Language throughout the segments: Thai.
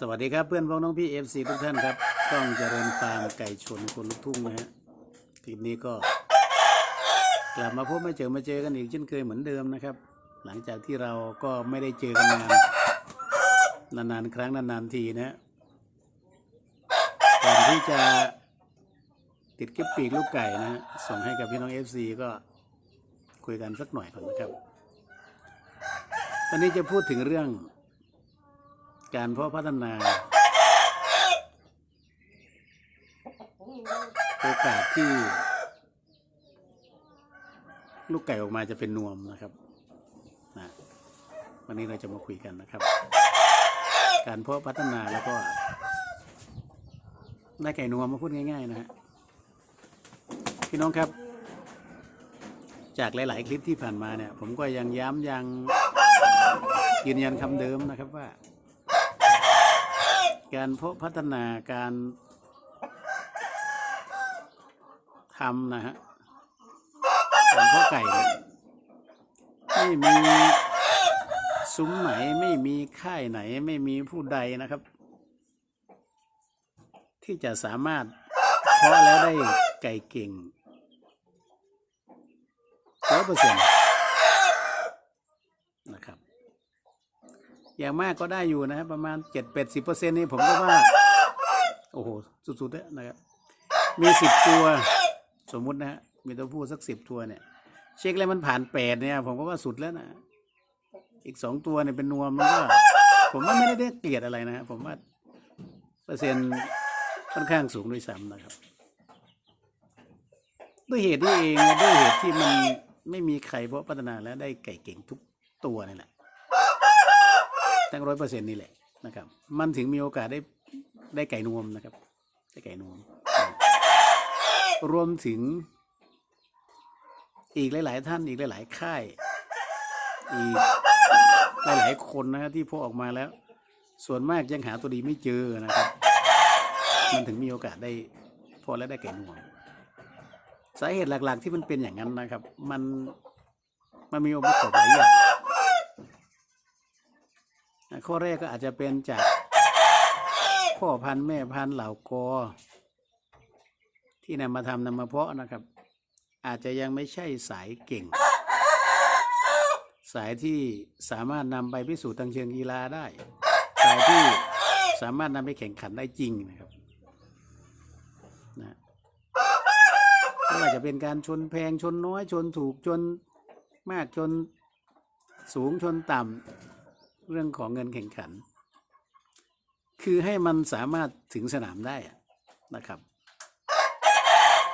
สวัสดีครับเพื่อนพ้องน้องพี่เอฟซีทุกท่านครับ ต้องเจริญฟาร์มไก่ชนคนลุกทุ่งนะฮะคลิปนี้ก็กลับมาพบมาเจอมาเจอกันอีกเช่นเคยเหมือนเดิมนะครับ หลังจากที่เราก็ไม่ได้เจอกันนานนานๆครั้งนานๆทีนะฮะก่อนที่จะติดเก็บปีกลูกไก่นะฮะส่งให้กับพี่น้องเอฟซีก็คุยกันสักหน่อยก่อนนะครับ ตอนนี้จะพูดถึงเรื่อง การเพาะพัฒนาโอกาสที่ ลูกไก่ออกมาจะเป็นนวมนะครับนะวันนี้เราจะมาคุยกันนะครับ การเพาะพัฒนาแล้วก็ ได้ไก่นวมมาพูดง่าย ๆ นะฮะพี่น้องครับ จากหลาย ๆ คลิปที่ผ่านมาเนี่ย ผมก็ยังย้ำยังยืนยันคำเดิมนะครับว่า การพพัฒนาการทำนะฮะการเพาะไก่ ไม่มีซุ้มไหนไม่มีค่ายไหนไม่มีผู้ใดนะครับ ที่จะสามารถเพาะแล้วได้ไก่เก่งร้อยเปอร์เซ็นต์นะครับ อย่างมากก็ได้อยู่นะประมาณเจ็ดแปดสิบเปอร์เซ็นนี่ผมก็ว่า โอ้โห สุดๆเลยนะครับ มีสิบตัวสมมุตินะฮะมีตัวผู้สักสิบตัวเนี่ย เช็คแล้วมันผ่านแปดเนี่ย ผมก็ว่าสุดแล้วนะ อีกสองตัวเนี่ยเป็นนวมมันก็ผมว่าไม่ได้เกลียดอะไรนะฮะผมว่าเปอร์เซ็นต์ค่อนข้างสูงด้วยซ้ำนะครับ ด้วยเหตุนี้เองด้วยเหตุที่มันไม่มีใครเพราะพัฒนาแล้วได้ไก่เก่งทุกตัวนี่แหละ ตั้งร้อยเปอร์เซ็นต์นี่แหละนะครับ มันถึงมีโอกาสได้ได้ไก่นวมนะครับ ได้ไก่นวม รวมถึง อีกหลาย ๆ ท่านอีกหลาย ๆ ค่าย อีกหลาย ๆ คนนะฮะที่พกออกมาแล้ว ส่วนมากยังหาตัวดีไม่เจอนะครับ มันถึงมีโอกาสได้พอแล้วได้ไก่นวมสาเหตุหลัก ๆ ที่มันเป็นอย่างนั้นนะครับ มันมันมีองค์ประกอบหลายอย่าง ข้อแรกก็อาจจะเป็นจากพ่อพันธุ์แม่พันธุ์เหล่ากอ ที่นำมาทำนำมาเพาะนะครับ อาจจะยังไม่ใช่สายเก่ง สายที่สามารถนำไปพิสูจน์ทางเชิงกีฬาได้ สายที่สามารถนำไปแข่งขันได้จริงนะครับนะไม่ว่าจะเป็นการชนแพงชนน้อยชนถูกชนมากชนสูงชนต่ำ เรื่องของเงินแข่งขัน คือให้มันสามารถถึงสนามได้นะครับ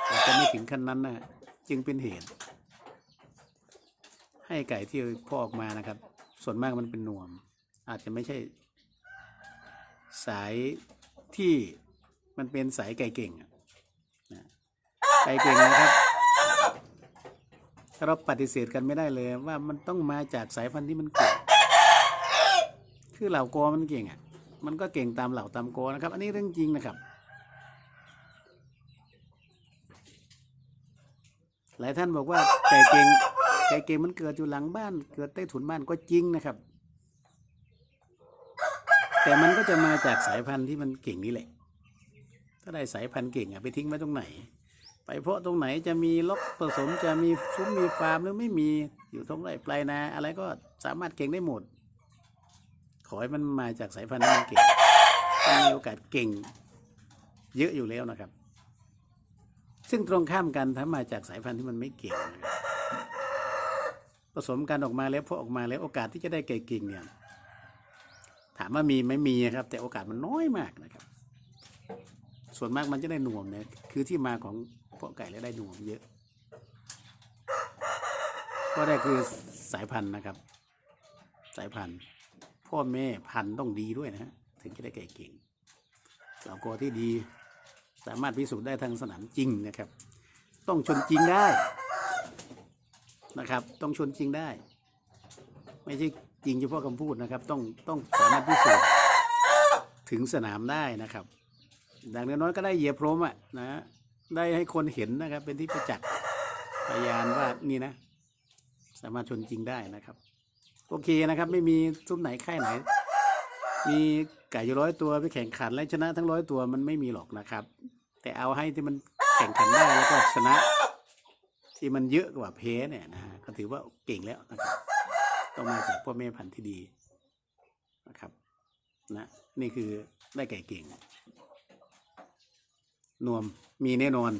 แต่จะไม่ถึงขั้นนั้นนะจึงเป็นเหตุ ให้ไก่ที่พ่อออกมานะครับ ส่วนมากมันเป็นนวม อาจจะไม่ใช่ สายที่มันเป็นสายไก่เก่งนะไก่เก่งนะครับเราปฏิเสธกันไม่ได้เลยว่ามันต้องมาจากสายพันธุ์ที่มันเก่ง คือเหล่ากอมันเก่งอะ มันก็เก่งตามเหล่าตามกอนะครับ อันนี้เรื่องจริงนะครับหลายท่านบอกว่าไก่เก่งไก่เก่งมันเกิดอยู่หลังบ้าน เกิดใต้ถุนบ้านก็จริงนะครับ แต่มันก็จะมาจากสายพันธุ์ที่มันเก่งนี่แหละ ถ้าได้สายพันธุ์เก่งอะไปทิ้งไว้ตรงไหน ไปเพาะตรงไหนจะมีล็อกผสมจะมีซุ้มมีฟาร์มหรือไม่มีอยู่ตรงไหนปลายนาอะไรก็สามารถเก่งได้หมด ขอให้มันมาจากสายพันธุ์ที่มันเก่งมีโอกาสเก่ง เยอะอยู่แล้วนะครับ ซึ่งตรงข้ามกันถ้ามาจากสายพันธุ์ที่มันไม่เก่งผสมกันออกมาแล้วพอออกมาแล้วโอกาสที่จะได้ไก่เก่งเนี่ยถามว่ามีไม่มีครับ แต่โอกาสมันน้อยมากนะครับ ส่วนมากมันจะได้หน่วมเนี่ยคือที่มาของเพาะไก่แล้วได้หน่วมเยอะ ก็ได้คือสายพันธุ์นะครับ สายพันธุ์ พ่อแม่พันธุ์ต้องดีด้วยนะ ถึงจะได้ไก่เก่งเหล่ากอที่ดี สามารถพิสูจน์ได้ทางสนามจริงนะครับ ต้องชนจริงได้นะครับ ต้องชนจริงได้ ไม่ใช่จริงเฉพาะคำพูดนะครับ ต้องต้องสามารถพิสูจน์ถึงสนามได้นะครับดังน้อยก็ได้เหยียบพรมอะนะได้ให้คนเห็นนะครับ เป็นที่ประจักษ์พยานว่านี่นะ สามารถชนจริงได้นะครับ โอเคนะครับ ไม่มีซุ้มไหนค่ายไหน มีไก่อยู่ร้อยตัวไปแข่งขันแล้วชนะทั้งร้อยตัวมันไม่มีหรอกนะครับ แต่เอาให้ที่มันแข่งขันได้แล้วก็ชนะ ที่มันเยอะกว่าเพเนี่ยนะฮะก็ถือว่าเก่งแล้วนะครับต้องมาจากพ่อแม่พันธุ์ที่ดีนะครับนะนี่คือได้ไก่เก่ง นวมมีแน่นอน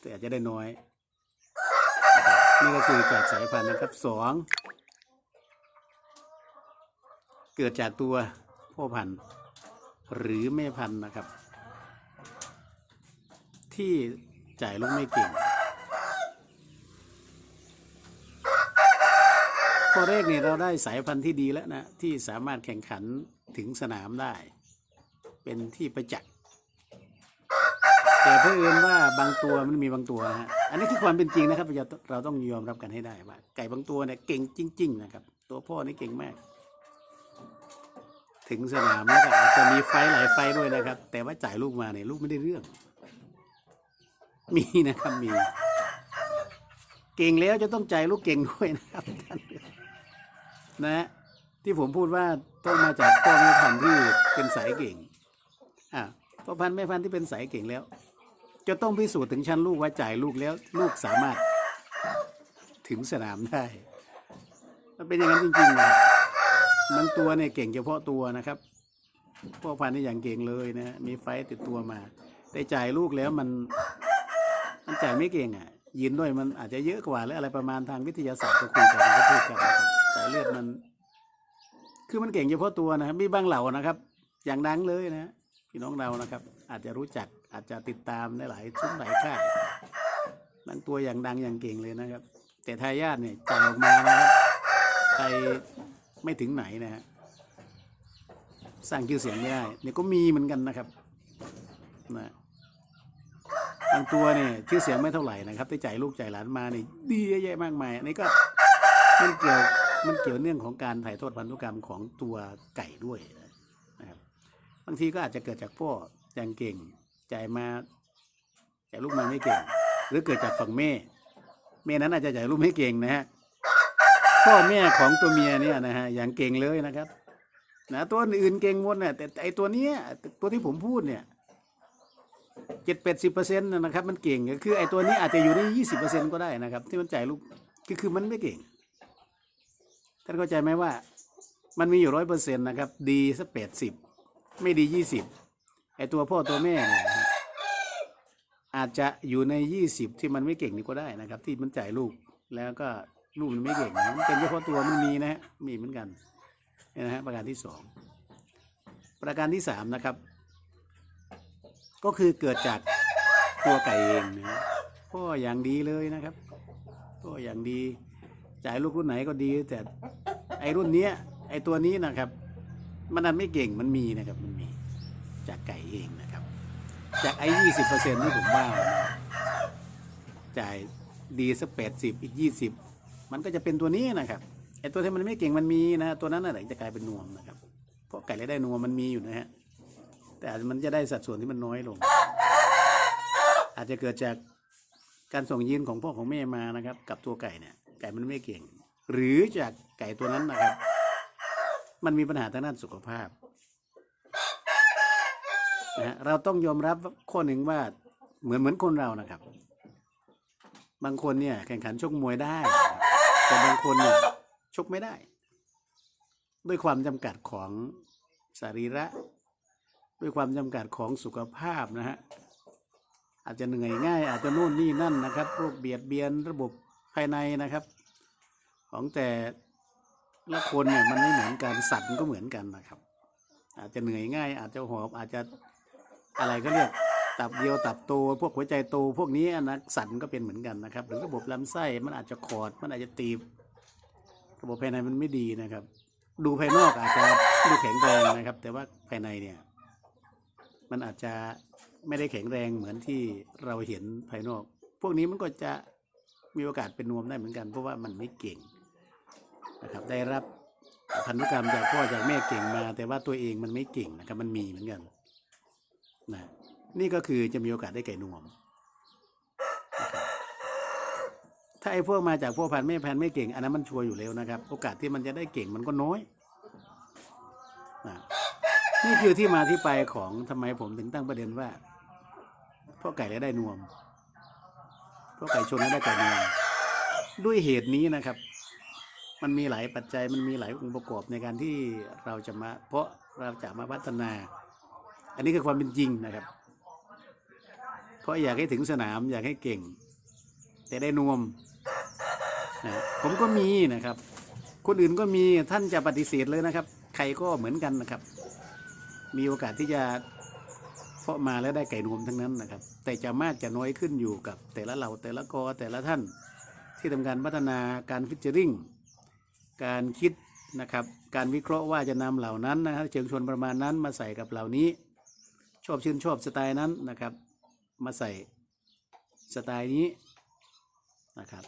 แต่อาจจะได้น้อย นี่ก็คือจากสายพันธุ์นะครับสอง เกิดจากตัวพ่อพันธุ์หรือแม่พันธุ์นะครับ ที่จ่ายลูกไม่เก่งข้อแรกเนี่ยเราได้สายพันธุ์ที่ดีแล้วนะ ที่สามารถแข่งขันถึงสนามได้ เป็นที่ประจักษ์แต่เพื่อเอินว่าบางตัวมันมีบางตัวนะฮะอันนี้คือความเป็นจริงนะครับเราเราต้องยอมรับกันให้ได้ว่าไก่บางตัวเนี่ยเก่งจริง ๆ นะครับ ตัวพ่อนี่เก่งมาก ถึงสนามแล้วก็อาจจะมีไฟหลายไฟด้วยนะครับ แต่ว่าจ่ายลูกมาเนี่ยลูกไม่ได้เรื่อง มีนะครับมี เก่งแล้วจะต้องจ่ายลูกเก่งด้วยนะครับท่านนะฮะที่ผมพูดว่าต้องมาจากพ่อแม่พันธุ์ที่เป็นสายเก่งอะพ่อพันธุ์แม่พันธุ์ที่เป็นสายเก่งแล้ว จะต้องพิสูจน์ถึงชั้นลูกว่าจ่ายลูกแล้ว ลูกสามารถถึงสนามได้ มันเป็นอย่างนั้นจริงๆนะครับ มันตัวเนี่ยเก่งเฉพาะตัวนะครับพ่อพันธุ์นี่อย่างเก่งเลยนะมีไฟติดตัวมา แต่จ่ายลูกแล้วมันมันจ่ายไม่เก่งอะยีนด้วยมันอาจจะเยอะกว่าหรืออะไรประมาณทางวิทยาศาสตร์ก็คุยกันก็พูดกันสายเลือดมัน คือมันเก่งเฉพาะตัวนะมีบางเหล่านะครับ อย่างดังเลยนะพี่น้องเรานะครับ อาจจะรู้จักอาจจะติดตามในหลายซุ้มหลายค่ายบางตัวอย่างดังอย่างเก่งเลยนะครับ แต่ทายาทเนี่ยจ่ายออกมานะครับไป ไม่ถึงไหนนะฮะสร้างชื่อเสียงไม่ได้เนี่ยก็มีเหมือนกันนะครับนะบางตัวเนี่ยชื่อเสียงไม่เท่าไหร่นะครับแต่จ่ายลูกจ่ายหลานมาเนี่ยดีเยอะแยะมากมายอันนี้ก็มันเกี่ยวมันเกี่ยวเนื่องของการถ่ายทอดพันธุกรรมของตัวไก่ด้วยนะครับบางทีก็อาจจะเกิดจากพ่ออย่างเก่งจ่ายมาจ่ายลูกมาไม่เก่ง หรือเกิดจากฝั่งแม่แม่นั้นอาจจะจ่ายลูกไม่เก่งนะฮะ พ่อแม่ของตัวเมียเนี่ยนะฮะอย่างเก่งเลยนะครับนะตัวอื่นเก่งหมดเนี่ยแต่ไอตัวเนี้ยตัวที่ผมพูดเนี่ยเจ็ดแปดสิบเปอร์เซ็นต์นะครับ มันเก่งก็คือไอตัวนี้อาจจะอยู่ในยี่สิบเปอร์เซ็นต์ก็ได้นะครับ ที่มันจ่ายลูกคือคือมันไม่เก่งท่านเข้าใจไหมว่า มันมีอยู่ร้อยเปอร์เซ็นต์นะครับ ดีสักแปดสิบไม่ดียี่สิบไอตัวพ่อตัวแม่เนี่ยอาจจะอยู่ในยี่สิบที่มันไม่เก่งนี่ก็ได้นะครับ ที่มันจ่ายลูกแล้วก็ ลูกมันไม่เก่งนะมันเป็นเฉพาะตัวมันมีนะฮะมีเหมือนกันนี่นะฮะประการที่สองประการที่สามนะครับ ก็คือเกิดจากตัวไก่เองนะพ่ออย่างดีเลยนะครับพ่ออย่างดีจ่ายลูกรุ่นไหนก็ดี แต่ไอ้รุ่นเนี้ยไอ้ตัวนี้นะครับ มันนั้นไม่เก่งมันมีนะครับมันมีจากไก่เองนะครับ จากไอ้ยี่สิบเปอร์เซ็นต์ที่ผมว่านะจ่ายดีสักแปดสิบอีกยี่สิบ มันก็จะเป็นตัวนี้นะครับไอตัวที่มันไม่เก่งมันมีนะตัวนั้นน่ะจะกลายเป็นนวมนะครับ เพราะไก่และได้นวมมันมีอยู่นะฮะแต่อาจจะมันจะได้สัดส่วนที่มันน้อยลง อาจจะเกิดจากการส่งยีนของพ่อของแม่มานะครับ กับตัวไก่เนี่ย ไก่มันไม่เก่ง หรือจากไก่ตัวนั้นนะครับ มันมีปัญหาทางด้านสุขภาพนะฮะเราต้องยอมรับข้อหนึ่งว่าเหมือนเหมือนคนเรานะครับ บางคนเนี่ยแข่งขันชกมวยได้ แต่บางคนเนี่ยชกไม่ได้ ด้วยความจำกัดของสรีระ ด้วยความจำกัดของสุขภาพนะฮะอาจจะเหนื่อยง่าย อาจจะนู่นนี่นั่นนะครับโรคเบียดเบียนระบบภายในนะครับ ของแต่ละคนเนี่ยมันไม่เหมือนกันสัตว์มันก็เหมือนกันนะครับ อาจจะเหนื่อยง่าย อาจจะหอบอาจจะอะไรก็เรียก ตับเดียวตับโตพวกหัวใจโตพวกนี้นะสัตว์มันก็เป็นเหมือนกันนะครับหรือระบบลำไส้มันอาจจะขอดมันอาจจะตีบระบบภายในมันไม่ดีนะครับ ดูภายนอกอาจจะดูแข็งแรงนะครับ แต่ว่าภายในเนี่ย มันอาจจะไม่ได้แข็งแรงเหมือนที่เราเห็นภายนอก พวกนี้มันก็จะมีโอกาสเป็นนวมได้เหมือนกัน เพราะว่ามันไม่เก่งนะครับ ได้รับพันธุกรรมจากพ่อจากแม่เก่งมา แต่ว่าตัวเองมันไม่เก่งนะครับ มันมีเหมือนกันนะ นี่ก็คือจะมีโอกาสได้ไก่นวมนะครับถ้าไอ้พวกมาจากพวกพันธุ์แม่พันไม่เก่ง อันนั้นมันชัวร์อยู่แล้วนะครับ โอกาสที่มันจะได้เก่งมันก็น้อย นี่คือที่มาที่ไปของทำไมผมถึงตั้งประเด็นว่าพ่อไก่แล้วได้นวมพ่อไก่ชนแล้วได้ไก่นวม ด้วยเหตุนี้นะครับ มันมีหลายปัจจัยมันมีหลายองค์ประกอบในการที่เราจะมา เพราะเราจะมาพัฒนา อันนี้คือความเป็นจริงนะครับ ราะอยากให้ถึงสนามอยากให้เก่ง แต่ได้นวมนะผมก็มีนะครับ คนอื่นก็มีท่านจะปฏิเสธเลยนะครับ ใครก็เหมือนกันนะครับ มีโอกาสที่จะเพาะมาแล้วได้ไก่นวมทั้งนั้นนะครับ แต่จะมากจะน้อยขึ้นอยู่กับ แต่ละเหล่าแต่ละกอแต่ละท่านที่ทำการพัฒนาการฟิชเจอริงการคิดนะครับ การวิเคราะห์ว่าจะนำเหล่านั้นนะครับเชิงชวนประมาณนั้นมาใส่กับเหล่านี้ ชอบชื่นชอบสไตล์นั้นนะครับ มาใส่สไตล์นี้นะครับ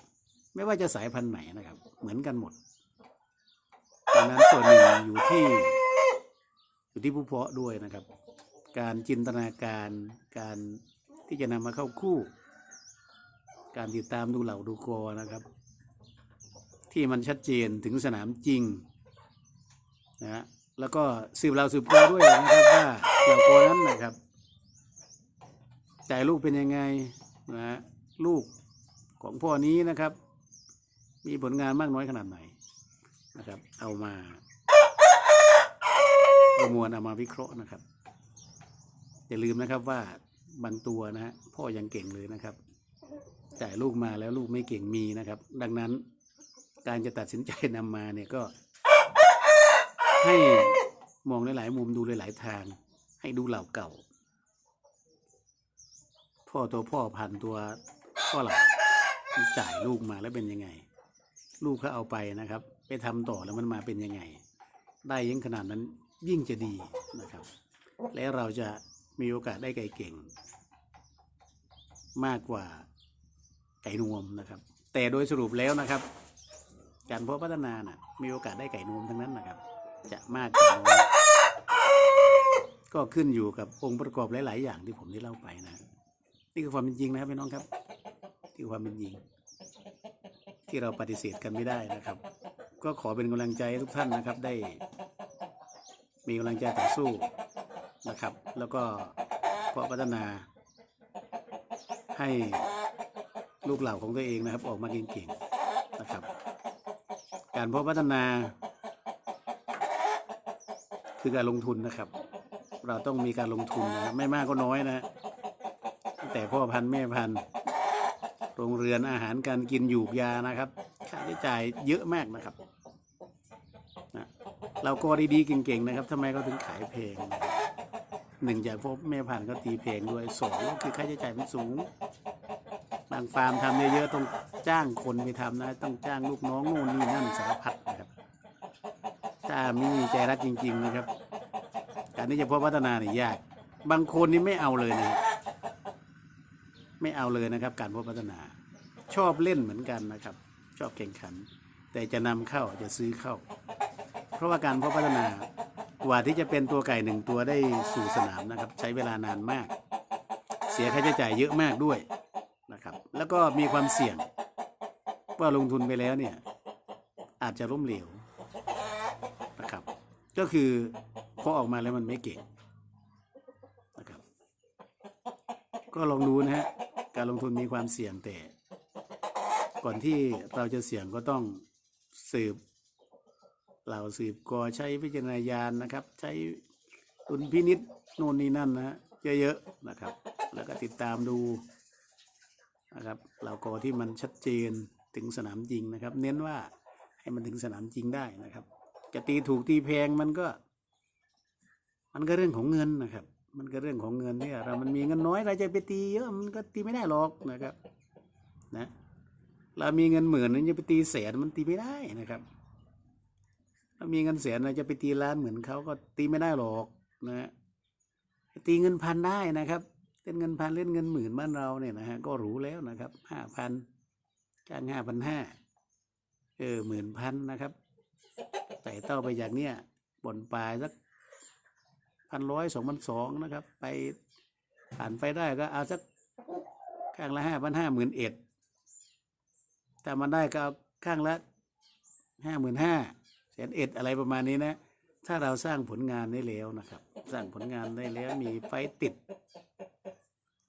ไม่ว่าจะสายพันธุ์ไหนนะครับ เหมือนกันหมดดังนั้นส่วนหนึ่งอยู่ที่อยู่ที่ผู้เพาะด้วยนะครับ การจินตนาการการที่จะนำมาเข้าคู่ การติดตามดูเหล่าดูกอนะครับ ที่มันชัดเจนถึงสนามจริงนะฮะแล้วก็สืบเราสืบกอด้วยนะครับว่าเหล่ากอนั้นนะครับ จลูกเป็นยังไงนะฮะลูกของพ่อนี้นะครับ มีผลงานมากน้อยขนาดไหนนะครับ เอามาประมวลเอามาวิเคราะห์นะครับ อย่าลืมนะครับว่าบางตัวนะฮะพ่อยังเก่งเลยนะครับจ่ายลูกมาแล้วลูกไม่เก่งมีนะครับ ดังนั้นการจะตัดสินใจนำมาเนี่ยก็ ให้มองหลาย ๆ มุมดูหลาย ๆ ทาง ให้ดูเหล่าเก่า พ่อตัวพ่อพันตัวพ่อหล่าจ่ายลูกมาแล้วเป็นยังไง ลูกเขาเอาไปนะครับ ไปทำต่อแล้วมันมาเป็นยังไง ได้ยิ่งขนาดนั้นยิ่งจะดีนะครับ และเราจะมีโอกาสได้ไก่เก่ง มากกว่าไก่นวมนะครับ แต่โดยสรุปแล้วนะครับ การเพาะพัฒนานะ่ะมีโอกาสได้ไก่นวมทั้งนั้นนะครับ จะมากกว่าก็ขึ้นอยู่กับองค์ประกอบหลาย ๆ อย่างที่ผมได้เล่าไปนะ นี่คือความเป็นจริงนะครับพี่น้องครับที่ความเป็นจริง ที่เราปฏิเสธกันไม่ได้นะครับ ก็ขอเป็นกำลังใจทุกท่านนะครับ ได้ มีกำลังใจต่อสู้นะครับ แล้วก็เพาะพัฒนาให้ลูกเหล่าของตัวเองนะครับ ออกมาเก่งๆนะครับ การเพาะพัฒนา คือการลงทุนนะครับ เราต้องมีการลงทุนนะไม่มากก็น้อยนะ แต่พ่อพันธุ์แม่พันธุ์โรงเรือนอาหารการกินอยู่ยานะครับ ค่าใช้จ่ายเยอะมากนะครับนะเราก็ดีๆเก่งๆนะครับทำไมเขาถึงขายแพงหนึ่งจากพวกแม่พันธุ์ก็ตีแพงด้วยสองก็คือค่าใช้จ่ายมันสูงบางฟาร์มทำเยอะๆต้องจ้างคนไปทำนะ ต้องจ้างลูกน้องโน่นนี่นั่นสารพัดนะครับถ้าไม่มีใจรักจริง ๆ นะครับ การที่จะพบพัฒนาเนี่ยยาก บางคนนี่ไม่เอาเลยนะ ไม่เอาเลยนะครับ การพบพัฒนา ชอบเล่นเหมือนกันนะครับ ชอบแข่งขัน แต่จะนำเข้าจะซื้อเข้า เพราะว่าการพบพัฒนากว่าที่จะเป็นตัวไก่หนึ่งตัวได้สู่สนามนะครับ ใช้เวลานานมาก เสียค่าใช้จ่ายเยอะมากด้วยนะครับ แล้วก็มีความเสี่ยงว่าลงทุนไปแล้วเนี่ยอาจจะล้มเหลวนะครับ ก็คือพอออกมาแล้วมันไม่เก่งนะครับ ก็ลองดูนะฮะ การลงทุนมีความเสี่ยงแต่ ก่อนที่เราจะเสี่ยงก็ต้องสืบเราสืบกอใช้วิจารณญาณนะครับ ใช้ดุลพินิษโน่นนี่นั่นนะฮะเยอะๆนะครับ แล้วก็ติดตามดูนะครับเหล่ากอที่มันชัดเจนถึงสนามจริงนะครับ เน้นว่าให้มันถึงสนามจริงได้นะครับ จะตีถูกตีแพงมันก็ มันก็เรื่องของเงินนะครับ มันก็เรื่องของเงินเนี่ยเรามันมีเงินน้อยเราจะไปตีเยอะมันก็ตีไม่ได้หรอกนะครับ นะ เรามีเงินหมื่นนั้นจะไปตีแสนมันตีไม่ได้นะครับเรามีเงินแสนเราจะไปตีล้านเหมือนเขาก็ตีไม่ได้หรอกนะตีเงินพันได้นะครับเล่นเงินพันเล่นเงินหมื่นบ้านเราเนี่ยนะฮะก็รู้แล้วนะครับห้าพันจ้างห้าพันห้าเออหมื่นพันนะครับไต่เต้าไปจากเนี้ยบนปลายสัก พันร้อยสองพันสองนะครับ ไปผ่านไปได้ก็เอาสักข้างละห้าพันห้าหมื่นเอ็ดถ้ามันได้ก็เอาข้างละห้าหมื่นห้าแสนเอ็ดอะไรประมาณนี้นะ ถ้าเราสร้างผลงานได้แล้วนะครับ สร้างผลงานได้แล้วมีไฟติด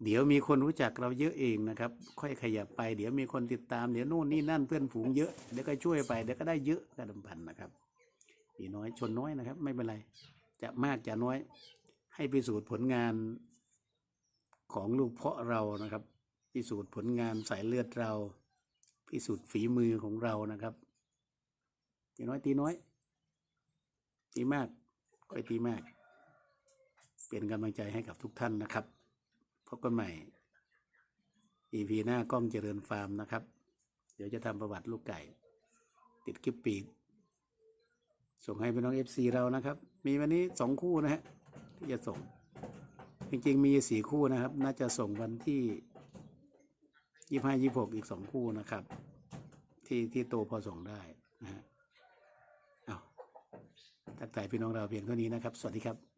เดี๋ยวมีคนรู้จักเราเยอะเองนะครับ ค่อยขยับไป เดี๋ยวมีคนติดตามเดี๋ยวนู่นนี่นั่นเพื่อนฝูงเยอะเดี๋ยวก็ช่วยไปเดี๋ยวก็ได้เยอะกระดมพันนะครับมีน้อยชนน้อยนะครับ ไม่เป็นไร จะมากจะน้อย ให้พิสูจน์ผลงานของลูกเพาะเรานะครับ พิสูจน์ผลงานสายเลือดเรา พิสูจน์ฝีมือของเรานะครับ ตีน้อยตีน้อย ตีมากค่อยตีมาก เป็นกำลังใจให้กับทุกท่านนะครับพบกันใหม่ EP หน้ากล้องเจริญฟาร์มนะครับ เดี๋ยวจะทำประวัติลูกไก่ ติดคลิปปีก ส่งให้พี่น้อง FC เรานะครับ มีวันนี้สองคู่นะฮะที่จะส่ง จริงๆมีสี่คู่นะครับ น่าจะส่งวันที่ยี่ห้ายี่หกอีกสองคู่นะครับ ที่ที่โตพอส่งได้นะฮะเอาทักทายพี่น้องเราเพียงเท่านี้นะครับ สวัสดีครับ